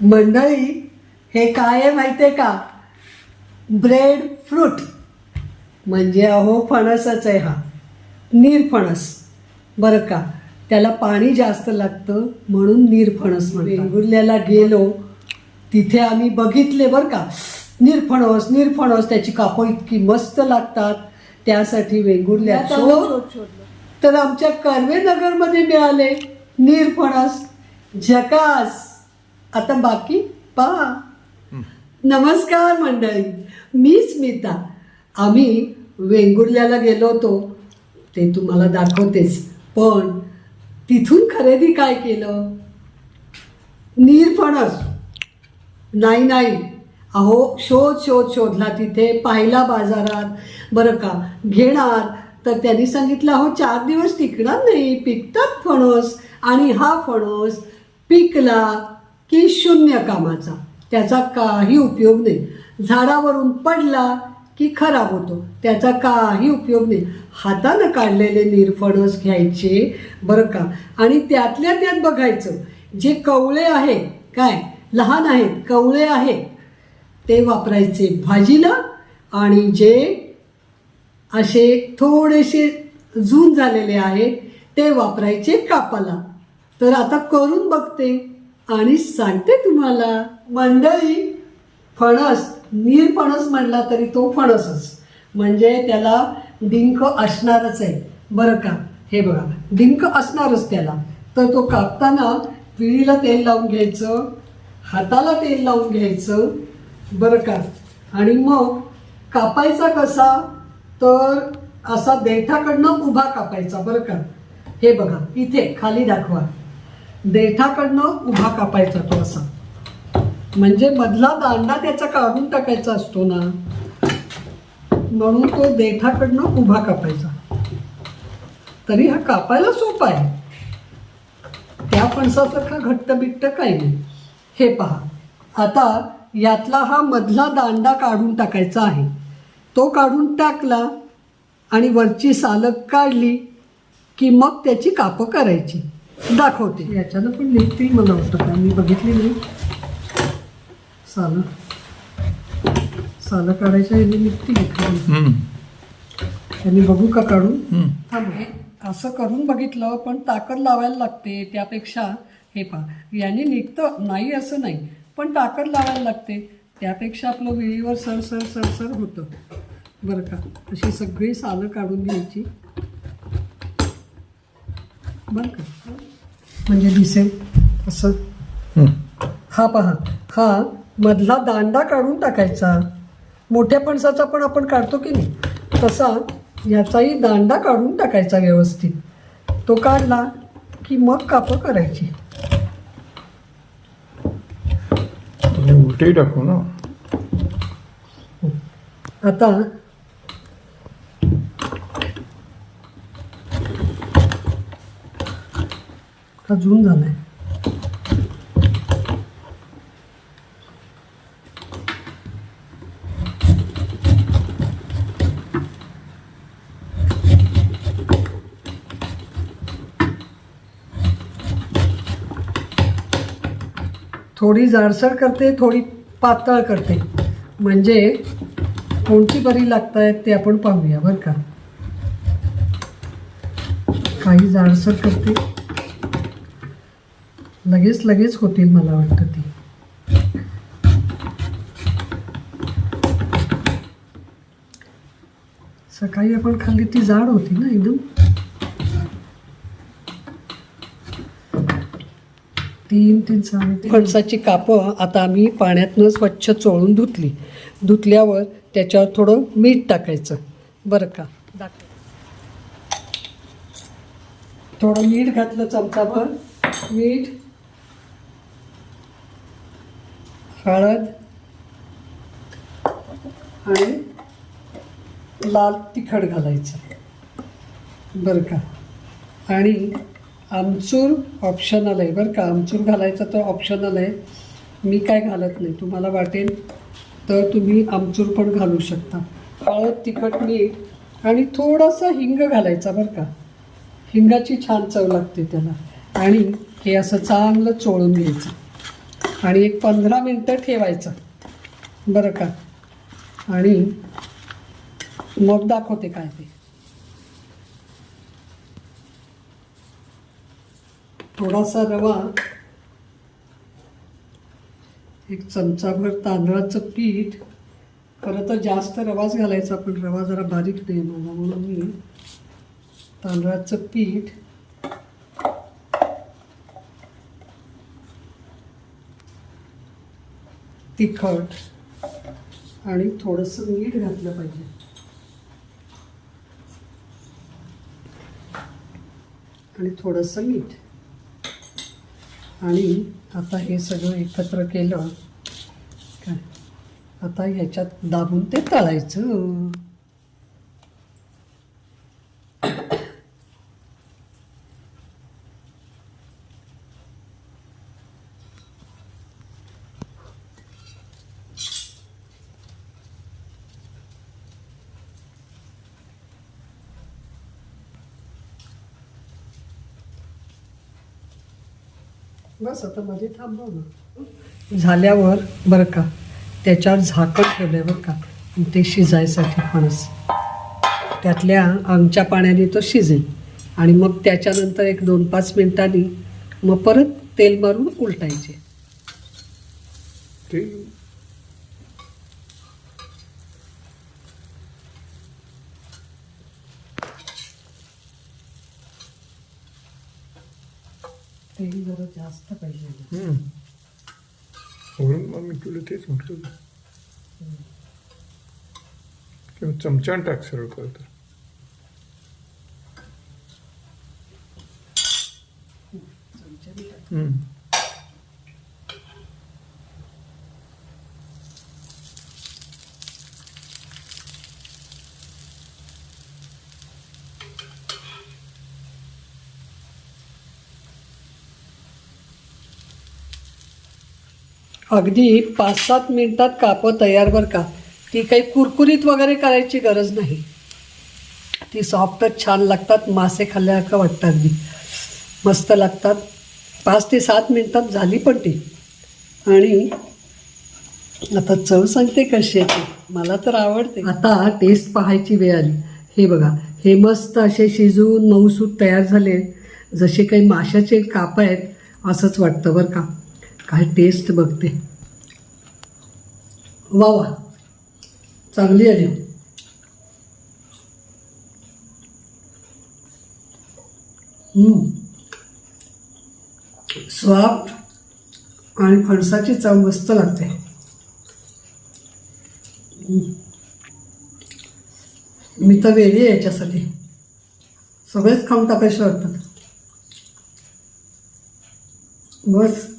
मंडळी हे काय आहे माहिती आहे का? Bread fruit. म्हणजे अहो फणसच आहे हा. नीरफणस बरं का? त्याला पाणी जास्त लागतं म्हणून नीरफणस म्हणतात. वेंगुर्ल्याला गेलो तिथे आम्ही बघितले बरं का? निरफणस निरफणस त्याची कापं इतकी मस्त लागतात. त्यासाठी वेंगुर्ल्यात शोध. तर आमच्या कर्वेनगरमध्ये मिळाले निरफणस झकास. आता बाकी पहा. नमस्कार मंडळी मी स्मिता. आम्ही वेंगुर्ल्याला गेलो होतो. ते तुम्हाला दाखवतेच. पण तिथून खरेदी काय केलं? निरफणस नाही नाही. अहो शोध शोध शोधला तिथे. पाहिला बाजारात. बरं का? घेणार. तर त्यांनी सांगितलं अहो चार दिवस टिकणार नाही. पिकतात फणस आणि हा फणस पिकला. की शून्य कामाचा. त्याचा काही उपयोग नाही. झाडावरून पडला की खराब होतो. त्याचा काही उपयोग नाही. हातानं काढलेले निरफणस घ्यायचे बरं का? आणि त्यातल्या त्यात बघायचं. जे कवळे आहे काय? लहान आहेत कवळे आहेत. ते वापरायचे भाजीला आणि जे असे थोडेसे जून झालेले आहेत ते वापरायचे कापाला. तर आता करून बघते. आणि सांगते तुम्हाला मंडळी फणस नीरफणस म्हणला तरी तो फणसच. म्हणजे त्याला डिंक असणारच आहे. बरं का? हे बघा डिंक असणारच त्याला. तर तो कापताना पिळीला तेल लावून घ्यायचं हाताला तेल लावून घ्यायचं बरं का? आणि मग कापायचा कसा? तर असा देठाकडनं उभा कापायचा बरं का? हे बघा इथे खाली दाखवा. देठाकडनं उभा कापायचा तो असा. म्हणजे मधला दांडा त्याचा काढून टाकायचा असतो ना म्हणून तो देठाकडनं उभा कापायचा. तरी हा कापायला सोपा आहे. त्या फणसासारखा घट्ट बिट्ट काही नाही. हे पहा आता यातला हा मधला दांडा काढून टाकायचा आहे. तो काढून टाकला आणि वरची सालक काढली की मग त्याची कापं करायची. दाखवते. याच्यानं पण निघतील मला वाटतं का मी बघितली नाही. सालं. सालं काढायच्या याने. हम्म, त्यांनी बघू का काढून. थांब हे असं करून बघितलं पण ताकद लावायला लागते त्यापेक्षा हे पहा याने निघतं नाही असं नाही पण ताकद लावायला लागते. त्यापेक्षा आपलं विळीवर सर सर सर सर होतं. बरं का? अशी सगळी सालं काढून घ्यायची. बरं का म्हणजे दिसेल असं. हा. पहा. हा मधला दांडा काढून टाकायचा. मोठ्या फणसाचा पण आपण काढतो की नाही? तसा याचाही दांडा काढून टाकायचा व्यवस्थित. तो काढला की मग कापं करायची. उलटे टाकू ना. आता हा जून झालाय. थोडी जाडसर करते थोडी पातळ करते. म्हणजे कोणती बरी लागत आहेत ते आपण पाहूया बरं का. काही जाडसर करते. लगेच लगेच होतील मला वाटतं ती. सकाळी आपण खाल्ली ती जाड होती ना एकदम. तीन तीन साडे फणसाची कापं आता आम्ही पाण्यातनं स्वच्छ चोळून धुतली. धुतल्यावर त्याच्यावर थोडं मीठ टाकायचं. बरं का? थोडं मीठ घातलं चमचाभर. मीठ हळद आणि लाल तिखट घालायचं. बरं का? आणि आमचूर ऑप्शनल आहे. बरं का? आमचूर घालायचं तर ऑप्शनल आहे. मी काय घालत नाही. तुम्हाला वाटेल तर तुम्ही आमचूर पण घालू शकता. हळद तिखट मीठ आणि थोडासा हिंग घालायचा बरं का? हिंगाची छान चव लागते त्याला. आणि हे असं चांगलं चोळून घ्यायचं. आणि एक पंधरा मिनटं ठेवायचं. बरं का? आणि मग दाखवते काय ते. थोडासा रवा एक चमचाभर तांदळाचं पीठ खरं तर जास्त रवाच घालायचा पण रवा जरा बारीक नाही मला म्हणून मी तांदळाचं पीठ तिखट आणि थोडंसं मीठ घातलं पाहिजे. आणि थोडंसं मीठ. आणि आता हे सगळं एकत्र केलं काय? आता ह्याच्यात दाबून ते तळायचं. बस आता मध्ये थांबव ना. झाल्यावर बरं का त्याच्यावर झाकण ठेवलं आहे बरं का ते शिजायसाठी फणस. त्यातल्या आमच्या पाण्याने तो शिजेल. आणि मग त्याच्यानंतर एक दोन पाच मिनिटांनी मग परत तेल मारून उलटायचे. तेल जरा जास्त पाहिजे हम्म. म्हणून मग मी तुला तेच म्हटलं होतं. किंवा चमच्यान टाक सरळ करत चमच्याने अगदी पाच सात मिनटात कापं तयार बरं का? ती काही कुरकुरीत वगैरे करायची गरज नाही. ती सॉफ्टच छान लागतात मासे खाल्ल्यासारखं वाटतं अगदी. मस्त लागतात. पाच ते सात मिनटात झाली पण ती. आणि आता चव सांगते कशी आहे ती. मला तर आवडते. आता टेस्ट पाहायची वेळ आली. हे बघा हे मस्त असे शिजवून मऊसूत तयार झाले. जसे काही माशाचे काप आहेत असंच वाटतं बरं का? काय टेस्ट बघते. वा वा चांगली आली. सॉफ्ट आणि फणसाची चव मस्त लागते. मी तर वेळी आहे याच्यासाठी. सगळेच खाऊन टाकायचे वाटतात. बस.